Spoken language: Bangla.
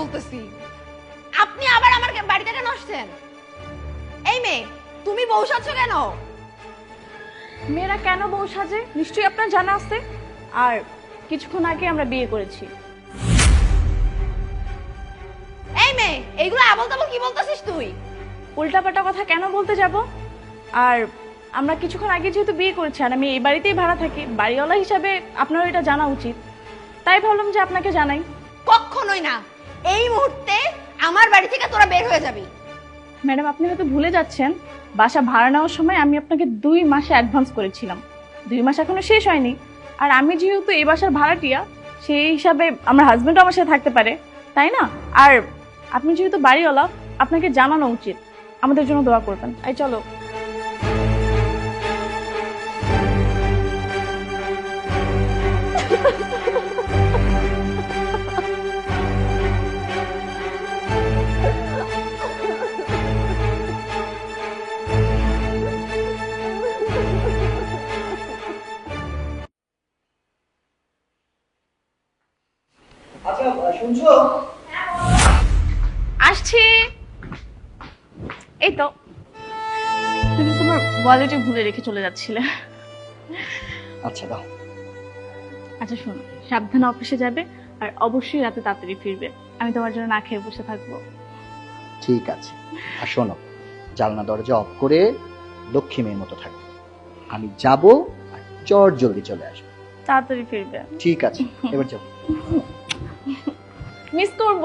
বলতেছি। আপনি আবার আমার বাড়িতে কেন আসছেন? এই মেয়ে তুমি বউ সাজছো কেন? মেয়েরা কেন বউ সাজে? নিশ্চয়ই আপনার জানা আছে। আর কিছুক্ষণ আগে আমরা বিয়ে করেছি। এই মেয়ে এইগুলো আবল তাবল কি বলতেছিস তুই? উল্টাপাল্টা কথা কেন বলতে যাব? আর আমরা কিছুক্ষণ আগে যেহেতু বিয়ে করেছি আর আমি এই বাড়িতেই ভাড়া থাকি বাড়িওয়ালা হিসাবে আপনার এটা জানা উচিত। তাই ভাবলাম যে আপনাকে জানাই। কখনোই না। এই মুহূর্তে আমার বাড়ি থেকে তোরা বের হয়ে যাবি। ম্যাডাম, আপনি হয়তো ভুলে যাচ্ছেন, বাসা ভাড়া নেওয়ার সময় আমি আপনাকে দুই মাসে অ্যাডভান্স করেছিলাম। দুই মাস এখনও শেষ হয়নি। আর আমি যেহেতু এই বাসার ভাড়াটিয়া, সেই হিসাবে আমার হাজবেন্ডও আমার সাথে থাকতে পারে, তাই না? আর আপনি যেহেতু বাড়িওয়ালা, আপনাকে জানানো উচিত। আমাদের জন্য দোয়া করবেন। এই, চলো। শুনছো আসছি। এই তো। তুমি তোমার ওয়ালেটে ভুলে রেখে চলে যাচ্ছিলে। আচ্ছা দাও। আচ্ছা শোনো। সাবধানে অফিসে যাবে আর অবশ্যই রাতে তাড়াতাড়ি ফিরবে। আমি তোমার জন্য না খেয়ে বসে থাকব। ঠিক আছে। আর শোনো জানলা দরজা অফ করে লক্ষ্মী মেয়ের মতো থাকবে আমি যাব আর চট জলদি চলে আসব। তাড়াতাড়ি ফিরবে। ঠিক আছে। এবার যাও মিস করব।